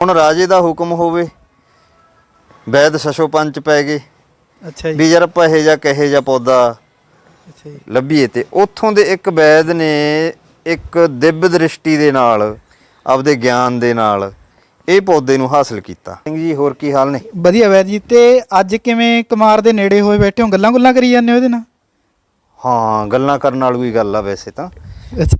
ਹੁਣ ਰਾਜੇ ਦਾ ਹੁਕਮ ਹੋਵੇ ਵੈਦ ਸ਼ਸ਼ੋ ਪੰਚ ਪੈ ਗਏ। ਅੱਛਾ ਜੀ। ਵੀ ਯਾਰ ਆਪਾਂ ਇਹ ਜਾਂ ਕਹੇ ਜਾਂ ਪੌਦਾ ਅੱਛਾ ਜੀ। ਲੱਭੀਏ ਤੇ ਉੱਥੋਂ ਦੇ ਇੱਕ ਵੈਦ ਨੇ ਇੱਕ ਦਿਵ ਦ੍ਰਿਸ਼ਟੀ ਦੇ ਨਾਲ ਆਪਦੇ ਗਿਆਨ ਦੇ ਨਾਲ ਇਹ ਪੌਦੇ ਨੂੰ ਹਾਸਲ ਕੀਤਾ। ਸਿੰਘ ਜੀ ਹੋਰ ਕੀ ਹਾਲ ਨੇ? ਵਧੀਆ ਵੈਦ ਜੀ ਤੇ ਅੱਜ ਕਿਵੇਂ ਕੁਮਾਰ ਦੇ ਨੇੜੇ ਹੋਏ ਬੈਠੇ ਹੋ? ਗੱਲਾਂ ਗੁੱਲਾਂ ਕਰੀ ਜਾਂਦੇ ਹੋ ਇਹਦੇ ਨਾਲ? ਹਾਂ ਗੱਲਾਂ ਕਰਨ ਵਾਲੀ ਗੱਲ ਆ ਵੈਸੇ ਤਾਂ। ਅੱਛਾ।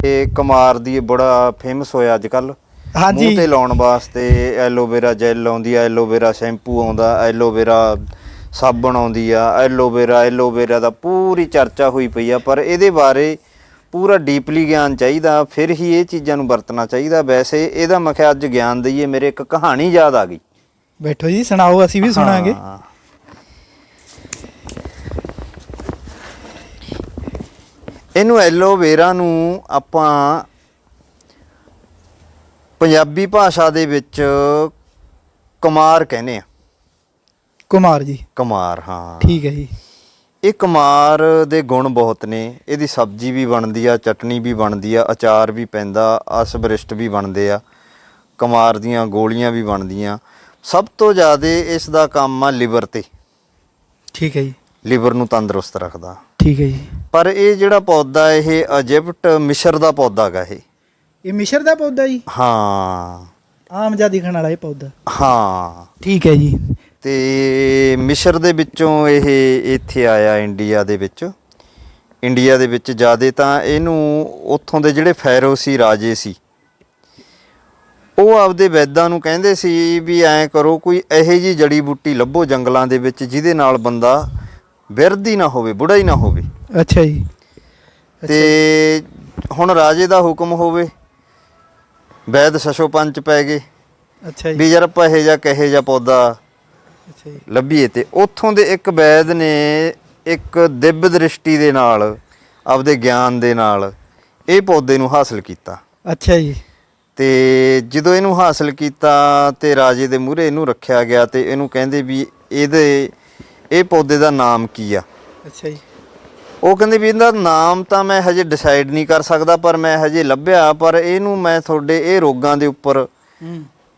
ਇਹ ਕੁਮਾਰ ਦੀ ਇਹ ਬੜਾ ਫੇਮਸ ਹੋਇਆ ਅੱਜ ਕੱਲ ਹਾਂਜੀ। ਮੂੰਹ ਤੇ ਲਾਉਣ ਵਾਸਤੇ ਐਲੋਵੇਰਾ ਜੈਲ ਆਉਂਦੀ ਆ ਐਲੋਵੇਰਾ ਸ਼ੈਂਪੂ ਆਉਂਦਾ ਐਲੋਵੇਰਾ ਸਾਬਣ ਆਉਂਦੀ ਆ ਐਲੋਵੇਰਾ ਐਲੋਵੇਰਾ ਦਾ ਪੂਰੀ ਚਰਚਾ ਹੋਈ ਪਈ ਆ ਪਰ ਇਹਦੇ ਬਾਰੇ ਪੂਰਾ ਡੀਪਲੀ ਗਿਆਨ ਚਾਹੀਦਾ ਫਿਰ ਹੀ ਇਹ ਚੀਜ਼ਾਂ ਨੂੰ ਵਰਤਣਾ ਚਾਹੀਦਾ। ਵੈਸੇ ਇਹਦਾ ਮੈਂ ਕਿਹਾ ਅੱਜ ਗਿਆਨ ਦਈਏ ਮੇਰੇ ਇੱਕ ਕਹਾਣੀ ਯਾਦ ਆ ਗਈ। ਬੈਠੋ ਜੀ ਸੁਣਾਓ ਅਸੀਂ ਵੀ ਸੁਣਾਂਗੇ। ਹਾਂ। ਇਹਨੂੰ ਐਲੋਵੇਰਾ ਨੂੰ ਆਪਾਂ ਪੰਜਾਬੀ ਭਾਸ਼ਾ ਦੇ ਵਿੱਚ ਕੁਮਾਰ ਕਹਿੰਦੇ ਆ। ਕੁਮਾਰ ਜੀ। ਕੁਮਾਰ ਹਾਂ। ਠੀਕ ਹੈ ਜੀ। ਇਹ ਕੁਮਾਰ ਦੇ ਗੁਣ ਬਹੁਤ ਨੇ। ਇਹਦੀ ਸਬਜ਼ੀ ਵੀ ਬਣਦੀ ਆ ਚਟਨੀ ਵੀ ਬਣਦੀ ਆ ਅਚਾਰ ਵੀ ਪੈਂਦਾ ਅਸਬਰਿਸ਼ਟ ਵੀ ਬਣਦੇ ਆ। ਕੁਮਾਰ ਦੀਆਂ ਗੋਲੀਆਂ ਵੀ ਬਣਦੀਆਂ। ਸਭ ਤੋਂ ਜ਼ਿਆਦਾ ਇਸ ਦਾ ਕੰਮ ਆ ਲਿਵਰ ਤੇ। ਠੀਕ ਹੈ ਜੀ। ਲਿਵਰ ਨੂੰ ਤੰਦਰੁਸਤ ਰੱਖਦਾ। ਠੀਕ ਹੈ ਜੀ। ਪਰ ਇਹ ਜਿਹੜਾ ਪੌਦਾ ਇਹ ਇਜਿਪਟ ਮਿਸ਼ਰ ਦਾ ਪੌਦਾ ਹੈਗਾ ਇਹ। ਇਹ ਮਿਸ਼ਰ ਦਾ ਪੌਦਾ ਜੀ? ਹਾਂ। ਆਮ ਜਿਹਾ ਦਿਖਣ ਵਾਲਾ ਇਹ ਪੌਦਾ। ਹਾਂ। ਠੀਕ ਹੈ ਜੀ। ਤੇ ਮਿਸ਼ਰ ਦੇ ਵਿੱਚੋਂ ਇਹ ਇੱਥੇ ਆਇਆ ਇੰਡੀਆ ਦੇ ਵਿੱਚ। ਇੰਡੀਆ ਦੇ ਵਿੱਚ ਜਿਆਦੇ ਤਾਂ ਇਹਨੂੰ ਉੱਥੋਂ ਦੇ ਜਿਹੜੇ ਫੈਰੋ ਸੀ ਰਾਜੇ ਸੀ ਉਹ ਆਪਦੇ ਵੈਦਾਂ ਨੂੰ ਕਹਿੰਦੇ ਸੀ ਵੀ ਐਂ ਕਰੋ ਕੋਈ ਇਹੋ ਜੀ ਜੜੀ ਬੂਟੀ ਲੱਭੋ ਜੰਗਲਾਂ ਦੇ ਵਿੱਚ ਜਿਹਦੇ ਨਾਲ ਬੰਦਾ ਬਿਰਧ ਹੀ ਨਾ ਹੋਵੇ ਬੁੜਾ ਹੀ ਨਾ ਹੋਵੇ। ਅੱਛਾ ਜੀ। ਤੇ ਹੁਣ ਰਾਜੇ ਦਾ ਹੁਕਮ ਹੋਵੇ ਵੈਦ ਸ਼ਸ਼ੋ ਪੰਚ ਪੈ ਗਏ। ਅੱਛਾ ਜੀ। ਵੀ ਯਾਰ ਆਪਾਂ ਇਹ ਜਾਂ ਕਹੇ ਜਾਂ ਪੌਦਾ ਅੱਛਾ ਜੀ। ਲੱਭੀਏ ਤੇ ਉੱਥੋਂ ਦੇ ਇੱਕ ਵੈਦ ਨੇ ਇੱਕ ਦਿਵ ਦ੍ਰਿਸ਼ਟੀ ਦੇ ਨਾਲ ਆਪਦੇ ਗਿਆਨ ਦੇ ਨਾਲ ਇਹ ਪੌਦੇ ਨੂੰ ਹਾਸਲ ਕੀਤਾ। ਅੱਛਾ ਜੀ। ਤੇ ਜਦੋਂ ਇਹਨੂੰ ਹਾਸਲ ਕੀਤਾ ਤੇ ਰਾਜੇ ਦੇ ਮੂਹਰੇ ਇਹਨੂੰ ਰੱਖਿਆ ਗਿਆ ਤੇ ਇਹਨੂੰ ਕਹਿੰਦੇ ਵੀ ਇਹਦੇ ਇਹ ਪੌਦੇ ਦਾ ਨਾਮ ਕੀ ਆ? ਅੱਛਾ ਜੀ। ਉਹ ਕਹਿੰਦੇ ਵੀ ਇਹਦਾ ਨਾਮ ਤਾਂ ਮੈਂ ਹਜੇ ਡਿਸਾਈਡ ਨਹੀਂ ਕਰ ਸਕਦਾ ਪਰ ਮੈਂ ਹਜੇ ਲੱਭਿਆ ਪਰ ਇਹਨੂੰ ਮੈਂ ਤੁਹਾਡੇ ਇਹ ਰੋਗਾਂ ਦੇ ਉੱਪਰ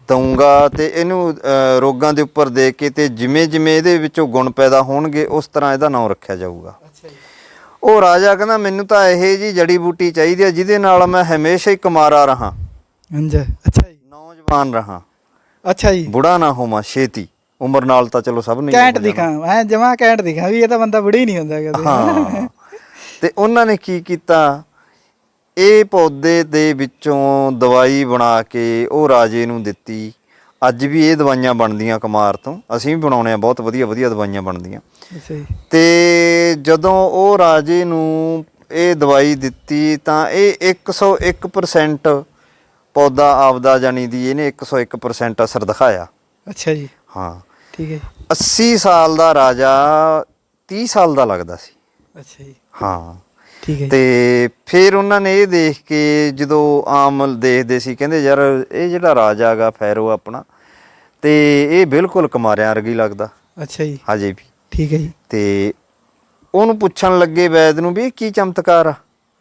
ਦਊਂਗਾ ਤੇ ਇਹਨੂੰ ਰੋਗਾਂ ਦੇ ਉੱਪਰ ਦੇ ਕੇ ਤੇ ਜਿਵੇਂ ਜਿਵੇਂ ਇਹਦੇ ਵਿੱਚੋਂ ਗੁਣ ਪੈਦਾ ਹੋਣਗੇ ਉਸ ਤਰ੍ਹਾਂ ਇਹਦਾ ਨਾਮ ਰੱਖਿਆ ਜਾਊਗਾ। ਉਹ ਰਾਜਾ ਕਹਿੰਦਾ ਮੈਨੂੰ ਤਾਂ ਇਹ ਜੀ ਜੜੀ ਬੂਟੀ ਚਾਹੀਦੀ ਹੈ ਜਿਹਦੇ ਨਾਲ ਮੈਂ ਹਮੇਸ਼ਾ ਹੀ ਕੁਮਾਰਾ ਰਹਾ। ਹਾਂਜੀ। ਅੱਛਾ ਜੀ। ਨੌਜਵਾਨ ਰਹਾ। ਅੱਛਾ ਜੀ। ਬੁੜਾ ਨਾ ਹੋਵਾਂ ਛੇਤੀ। ਉਮਰ ਨਾਲ ਤਾਂ ਚਲੋ ਸਭ ਨੇ ਕੈਂਟ ਦਿਖਾਂ ਮੈਂ ਜਮਾ ਕੈਂਟ ਦਿਖਾਂ ਵੀ ਇਹ ਤਾਂ ਬੰਦਾ ਬੁੜਾ ਨਹੀਂ ਹੁੰਦਾ ਕਦੇ। ਹਾਂ। ਤੇ ਉਹਨਾਂ ਨੇ ਕੀ ਕੀਤਾ? ਇਹ ਪੌਦੇ ਦੇ ਵਿੱਚੋਂ ਦਵਾਈ ਬਣਾ ਕੇ ਉਹ ਰਾਜੇ ਨੂੰ ਦਿੱਤੀ। ਅੱਜ ਵੀ ਇਹ ਦਵਾਈਆਂ ਬਣਦੀਆਂ ਕੁਮਾਰ ਤੋਂ। ਅਸੀਂ ਵੀ ਬਣਾਉਣੇ ਆ ਬਹੁਤ ਵਧੀਆ ਵਧੀਆ ਦਵਾਈਆਂ ਬਣਦੀਆਂ। ਤੇ ਜਦੋਂ ਉਹ ਰਾਜੇ ਨੂੰ ਇਹ ਦਵਾਈ ਦਿੱਤੀ ਤਾਂ ਇਹ 101% ਪੌਦਾ ਆਪਦਾ ਜਾਨੀ ਦੀ ਇਹਨੇ 101% ਅਸਰ ਦਿਖਾਇਆ। ਅੱਛਾ ਜੀ। ਹਾਂ। ਠੀਕ ਹੈ ਜੀ। 80 ਸਾਲ ਦਾ ਰਾਜਾ 30 ਸਾਲ ਦਾ ਲੱਗਦਾ ਸੀ। ਅੱਛਾ ਜੀ। ਹਾਂ। ਠੀਕ ਹੈ ਤੇ ਫਿਰ ਉਹਨਾਂ ਨੇ ਇਹ ਦੇਖ ਕੇ ਜਦੋਂ ਆਮ ਦੇਖਦੇ ਸੀ ਕਹਿੰਦੇ ਯਾਰ ਇਹ ਜਿਹੜਾ ਰਾਜਾ ਹੈਗਾ ਫੈਰੋ ਆਪਣਾ ਤੇ ਇਹ ਬਿਲਕੁਲ ਕੁਮਾਰਿਆਂ ਵਰਗੀ ਲੱਗਦਾ। ਅੱਛਾ ਜੀ। ਹਜੇ ਵੀ। ਠੀਕ ਹੈ ਜੀ। ਤੇ ਉਹਨੂੰ ਪੁੱਛਣ ਲੱਗੇ ਵੈਦ ਨੂੰ ਵੀ ਇਹ ਕੀ ਚਮਤਕਾਰ ਆ?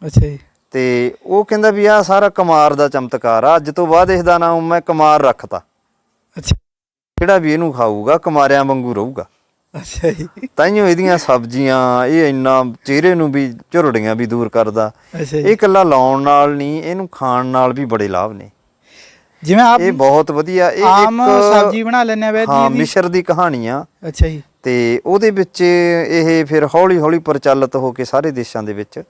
ਅੱਛਾ ਜੀ। ਤੇ ਉਹ ਕਹਿੰਦਾ ਵੀ ਆਹ ਸਾਰਾ ਕੁਮਾਰ ਦਾ ਚਮਤਕਾਰ ਆ। ਅੱਜ ਤੋਂ ਬਾਅਦ ਇਸ ਦਾ ਨਾਮ ਮੈਂ ਕੁਮਾਰ ਰੱਖਤਾ। ਅੱਛਾ। ਜਿਹੜਾ ਵੀ ਇਹਨੂੰ ਖਾਊਗਾ ਕੁਮਾਰਿਆਂ ਵਾਂਗੂ ਰਹੂਗਾ। ਅੱਛਾ ਜੀ। ਤਾਈਓ ਇਹਦੀਆਂ ਸਬਜ਼ੀਆਂ ਇਹ ਇੰਨਾ ਚਿਹਰੇ ਨੂੰ ਵੀ ਝੁਰੜੀਆਂ ਵੀ ਦੂਰ ਕਰਦਾ। ਇਹ ਜੀ। ਇਕੱਲਾ ਲਾਉਣ ਨਾਲ ਨਹੀਂ ਇਹਨੂੰ ਖਾਣ ਨਾਲ ਵੀ ਬੜੇ ਲਾਭ ਨੇ। ਜਿਵੇਂ ਆਪ ਇਹ ਬਹੁਤ ਵਧੀਆ ਇਹ ਇੱਕ ਸਬਜ਼ੀ ਬਣਾ ਲੈਂਦੇ ਆ ਵੈਦ ਹਾਂ ਮਿਸ਼ਰ ਦੀ ਕਹਾਣੀ ਆ ਅੱਛਾ ਜੀ। ਤੇ ਉਹਦੇ ਵਿੱਚ ਇਹ ਫਿਰ ਹੌਲੀ ਹੌਲੀ ਪ੍ਰਚਲਿਤ ਹੋ ਕੇ ਸਾਰੇ ਦੇਸ਼ਾਂ ਦੇ ਵਿੱਚ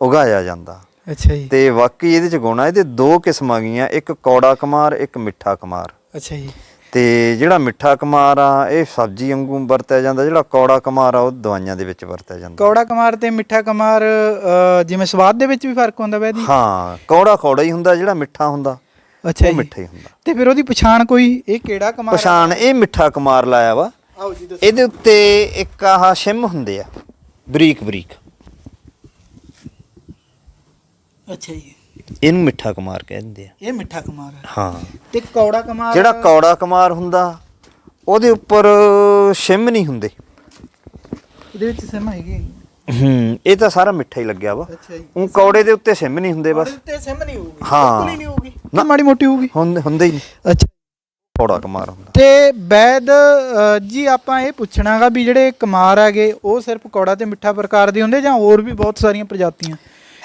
ਉਗਾਇਆ ਜਾਂਦਾ। ਅੱਛਾ ਜੀ। ਤੇ ਵਾਕਈ ਇਹਦੇ ਚ ਗੁਣ ਇਹਦੇ ਦੋ ਕਿਸਮਾਂ ਗਈਆਂ ਇੱਕ ਕੌੜਾ ਕੁਮਾਰ ਇੱਕ ਮਿੱਠਾ ਕੁਮਾਰ। ਅੱਛਾ ਜੀ। ਤੇ ਜਿਹੜਾ ਮਿੱਠਾ ਕੁਮਾਰ ਆ ਇਹ ਸਬਜ਼ੀ ਵਾਂਗੂ ਵਰਤਿਆ ਜਾਂਦਾ ਜਿਹੜਾ ਕੌੜਾ ਕੁਮਾਰ ਆ ਉਹ ਦਵਾਈਆਂ ਦੇ ਵਿੱਚ ਵਰਤਿਆ ਜਾਂਦਾ। ਕੌੜਾ ਕਮਾਰ ਤੇ ਮਿੱਠਾ ਕਮਾਰ ਅ, ਜਿਵੇਂ ਸਵਾਦ ਦੇ ਵਿੱਚ ਵੀ ਫ਼ਰਕ ਹੁੰਦਾ ਜੀ ਹਾਂ ਕੌੜਾ ਕੌੜਾ ਹੀ ਹੁੰਦਾ ਜਿਹੜਾ ਮਿੱਠਾ ਹੁੰਦਾ ਅੱਛਾ ਉਹ ਮਿੱਠਾ ਹੀ ਹੁੰਦਾ। ਤੇ ਫਿਰ ਉਹਦੀ ਪਛਾਣ ਕੋਈ ਇਹ ਕਿਹੜਾ ਕਮਾਰ ਆ? ਪਛਾਣ ਇਹ ਮਿੱਠਾ ਕੁਮਾਰ ਲਾਇਆ ਵਾ। ਆਓ ਜੀ ਦੱਸੋ। ਇਹਦੇ ਉੱਤੇ ਇੱਕ ਆਹ ਸ਼ਿਮ ਹੁੰਦੇ ਆ ਬਰੀਕ ਬਰੀਕ। ਅੱਛਾ ਜੀ। ਇਹਨੂੰ ਮਿੱਠਾ ਕੁਮਾਰ ਕਹਿੰਦੇ ਆ। ਇਹ ਮਿੱਠਾ ਕਮਾਰ ਹੈ ਹਾਂ। ਤੇ ਕੌੜਾ ਕਮਾਰ ਜਿਹੜਾ ਕੌੜਾ ਕੁਮਾਰ ਹੁੰਦਾ ਉਹਦੇ ਉੱਪਰ ਸ਼ਿਮ ਨਹੀਂ ਹੁੰਦੇ। ਇਹਦੇ ਵਿੱਚ ਸਿਮ ਹੈਗੀ ਹੂੰ ਇਹ ਤਾਂ ਸਾਰਾ ਮਿੱਠਾ ਹੀ ਲੱਗਿਆ ਵਾ। ਅੱਛਾ ਜੀ। ਉਹ ਕੌੜੇ ਦੇ ਉੱਤੇ ਸਿਮ ਨਹੀਂ ਹੁੰਦੇ ਬਸ। ਉੱਤੇ ਸਿਮ ਨਹੀਂ ਹੋਊਗੀ। ਹਾਂ। ਬਿਲਕੁਲ ਹੀ ਨਹੀਂ ਹੋਊਗੀ। ਨਾ। ਮਾੜੀ ਮੋਟੀ ਹੋਊਗੀ। ਹੁੰਦੇ ਹੁੰਦੇ ਹੀ ਨਹੀਂ। ਅੱਛਾ। ਕੌੜਾ ਕੁਮਾਰ ਹੁੰਦਾ। ਤੇ ਵੈਦ ਅ, ਜੀ ਆਪਾਂ ਇਹ ਪੁੱਛਣਾਗਾ ਵੀ ਜਿਹੜੇ ਕੁਮਾਰ ਹੈਗੇ ਉਹ ਸਿਰਫ ਕੌੜਾ ਤੇ ਮਿੱਠਾ ਪ੍ਰਕਾਰ ਦੇ ਹੁੰਦੇ ਜਾਂ ਹੋਰ ਵੀ ਬਹੁਤ ਸਾਰੀਆਂ ਪ੍ਰਜਾਤੀਆਂ?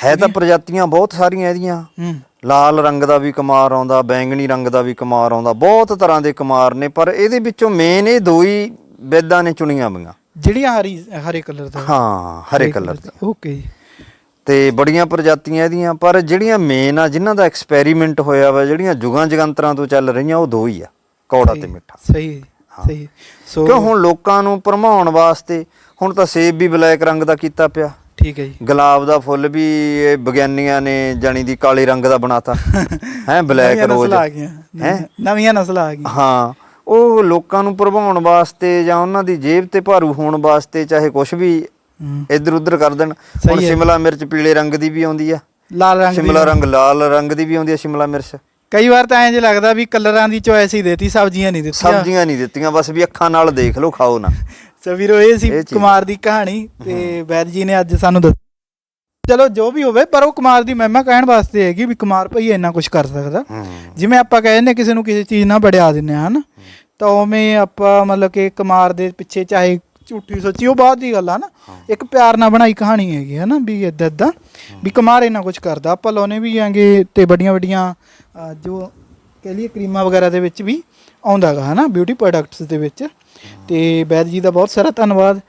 ਹੈ ਤਾਂ ਪ੍ਰਜਾਤੀਆਂ ਬਹੁਤ ਸਾਰੀਆਂ ਇਹਦੀਆਂ। ਹੂੰ। ਲਾਲ ਰੰਗ ਦਾ ਵੀ ਕੁਮਾਰ ਆਉਂਦਾ ਬੈਂਗਣੀ ਰੰਗ ਦਾ ਵੀ ਕੁਮਾਰ ਆਉਂਦਾ ਬਹੁਤ ਤਰ੍ਹਾਂ ਦੇ ਕੁਮਾਰ ਨੇ ਪਰ ਇਹਦੇ ਵਿੱਚੋਂ ਮੇਨ ਇਹ ਦੋ ਹੀ ਵੇਦਾਂ ਨੇ ਚੁਣੀਆਂ ਬਈਆਂ ਜਿਹੜੀਆਂ ਹਰੀ ਹਰੇ ਕਲਰ ਦਾ। ਹਾਂ ਹਰੇ ਕਲਰ ਦੀ। ਓਕੇ। ਜੀ ਤੇ ਬੜੀਆਂ ਪ੍ਰਜਾਤੀਆਂ ਇਹਦੀਆਂ ਪਰ ਜਿਹੜੀਆਂ ਮੇਨ ਆ ਜਿਨ੍ਹਾਂ ਦਾ ਐਕਸਪੈਰੀਮੈਂਟ ਹੋਇਆ ਵਾ ਜਿਹੜੀਆਂ ਜੁਗਾਂ ਜਗੰਤਰਾਂ ਤੋਂ ਚੱਲ ਰਹੀਆਂ ਉਹ ਦੋ ਹੀ ਆ ਕੌੜਾ ਤੇ ਮਿੱਠਾ। ਸਹੀ ਸਹੀ। ਸੋ ਕਿਉਂ ਹੁਣ ਲੋਕਾਂ ਨੂੰ ਭਰਮਾਉਣ ਵਾਸਤੇ ਹੁਣ ਤਾਂ ਸੇਬ ਵੀ ਬਲੈਕ ਰੰਗ ਦਾ ਕੀਤਾ ਪਿਆ। ਠੀਕ ਹੈ ਜੀ। ਗੁਲਾਬ ਦਾ ਫੁੱਲ ਵੀ ਇਹ ਵਿਗਿਆਨੀਆਂ ਨੇ ਜਾਣੀ ਦੀ ਕਾਲੇ ਰੰਗ ਦਾ ਬਣਾਤਾ। ਹੈ ਬਲੈਕ ਰੋਜ਼ ਆ ਗਈਆਂ। ਹੈਂ? ਨਵੀਆਂ ਨਸਲਾਂ ਆ ਗਈਆਂ। ਹਾਂ ਉਹ ਲੋਕਾਂ ਨੂੰ ਭਰਮਾਉਣ ਵਾਸਤੇ ਜਾਂ ਉਹਨਾਂ ਦੀ ਜੇਬ ਤੇ ਭਾਰੂ ਹੋਣ ਵਾਸਤੇ ਚਾਹੇ ਕੁਝ ਵੀ। ਇੱਧਰ ਉੱਧਰ ਕਰ ਦੇਣ। ਹੁਣ। ਸ਼ਿਮਲਾ ਮਿਰਚ ਪੀਲੇ ਰੰਗ ਦੀ ਵੀ ਆਉਂਦੀ ਆ। ਲਾਲ ਰੰਗ ਦੀ ਸ਼ਿਮਲਾ ਰੰਗ ਲਾਲ ਰੰਗ ਦੀ ਵੀ ਆਉਂਦੀ ਆ ਸ਼ਿਮਲਾ ਮਿਰਚ। ਕਈ ਵਾਰ ਤਾਂ ਐਂ ਲੱਗਦਾ ਵੀ ਕਲਰਾਂ ਦੀ ਚੋਇਸ ਹੀ ਦੇਤੀ ਸਬਜ਼ੀਆਂ ਨਹੀਂ ਦਿੱਤੀਆਂ। ਸਬਜ਼ੀਆਂ ਨਹੀਂ ਦਿੱਤੀਆਂ ਬਸ ਵੀ ਅੱਖਾਂ ਨਾਲ ਦੇਖ ਲਓ ਖਾਓ ਨਾ। ਸੋ ਵੀਰੋ ਇਹ ਸੀ ਇਹ ਚੀਜ਼। ਕੁਮਾਰ ਦੀ ਕਹਾਣੀ ਤੇ ਵੈਦ ਜੀ ਨੇ ਅੱਜ ਸਾਨੂੰ ਦੱਸ ਚਲੋ ਜੋ ਵੀ ਹੋਵੇ ਪਰ ਉਹ ਕੁਮਾਰ ਦੀ ਮਹਿਮਾ ਕਹਿਣ ਵਾਸਤੇ ਹੈਗੀ ਵੀ ਕੁਮਾਰ ਭਈ ਇੰਨਾ ਕੁਝ ਕਰ ਸਕਦਾ। ਜਿਵੇਂ ਆਪਾਂ ਕਹਿੰਦੇ ਕਿਸੇ ਨੂੰ ਕਿਸੇ ਚੀਜ਼ ਨਾਲ ਵੜਿਆ ਦਿੰਦੇ ਆ ਹਨ? ਤਾਂ ਉਵੇਂ ਆਪਾਂ ਮਤਲਬ ਕਿ ਕੁਮਾਰ ਦੇ ਪਿੱਛੇ ਚਾਹੇ ਝੂਠੀ ਸੱਚੀ ਉਹ ਬਾਅਦ ਦੀ ਗੱਲ ਆ ਨਾ ਇੱਕ ਪਿਆਰ ਨਾਲ ਬਣਾਈ ਕਹਾਣੀ ਹੈਗੀ ਹੈ ਨਾ ਵੀ ਇਦਾਂ ਇਦਾਂ ਵੀ ਕੁਮਾਰ ਇੰਨਾ ਕੁਝ ਕਰਦਾ। ਆਪਾਂ ਲਾਉਨੇ ਵੀ ਆਂਗੇ ਤੇ ਵੱਡੀਆਂ ਵੱਡੀਆਂ ਜੋ ਕਹਿ ਲਈਏ ਕਰੀਮਾਂ ਵਗੈਰਾ ਦੇ ਵਿੱਚ ਵੀ ਆਉਂਦਾਗਾ ਹਨਾ ਬਿਊਟੀ ਪ੍ਰੋਡਕਟਸ ਦੇ ਵਿੱਚ। ਤੇ ਵੈਦ ਜੀ ਦਾ ਬਹੁਤ ਸਾਰਾ ਧੰਨਵਾਦ।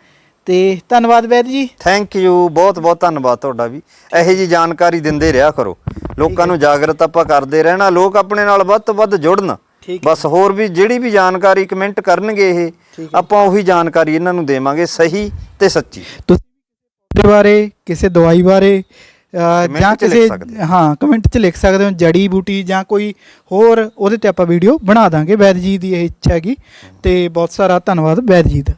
ਤੇ ਧੰਨਵਾਦ ਵੈਦ ਜੀ। ਥੈਂਕ ਯੂ ਬਹੁਤ ਬਹੁਤ ਧੰਨਵਾਦ ਤੁਹਾਡਾ ਵੀ। ਇਹੋ ਜੀ ਜਾਣਕਾਰੀ ਦਿੰਦੇ ਰਿਹਾ ਕਰੋ। ਲੋਕਾਂ ਨੂੰ ਜਾਗਰਤ ਆਪਾਂ ਕਰਦੇ ਰਹਿਣਾ ਲੋਕ ਆਪਣੇ ਨਾਲ ਵੱਧ ਤੋਂ ਵੱਧ ਜੁੜਨ। ਬਸ ਹੋਰ ਵੀ ਜਿਹੜੀ ਵੀ ਜਾਣਕਾਰੀ ਕਮੈਂਟ ਕਰਨਗੇ ਇਹ ਆਪਾਂ ਉਹੀ ਜਾਣਕਾਰੀ ਇਹਨਾਂ ਨੂੰ ਦੇਵਾਂਗੇ ਸਹੀ ਤੇ ਸੱਚੀ। ਤੁਸੀਂ ਦੇ ਬਾਰੇ ਕਿਸੇ ਦਵਾਈ ਬਾਰੇ ਜਾਂ ਕਿਸੇ ਹਾਂ। ਕਮੈਂਟ 'ਚ ਲਿਖ ਸਕਦੇ ਹੋ ਜੜੀ ਬੂਟੀ ਜਾਂ ਕੋਈ ਹੋਰ ਉਹਦੇ ਤੇ ਆਪਾਂ ਵੀਡੀਓ ਬਣਾ ਦਾਂਗੇ ਵੈਦ ਜੀ ਦੀ ਇਹ ਇੱਛਾ ਹੈਗੀ। ਤੇ ਬਹੁਤ ਸਾਰਾ ਧੰਨਵਾਦ ਵੈਦ ਜੀ ਦਾ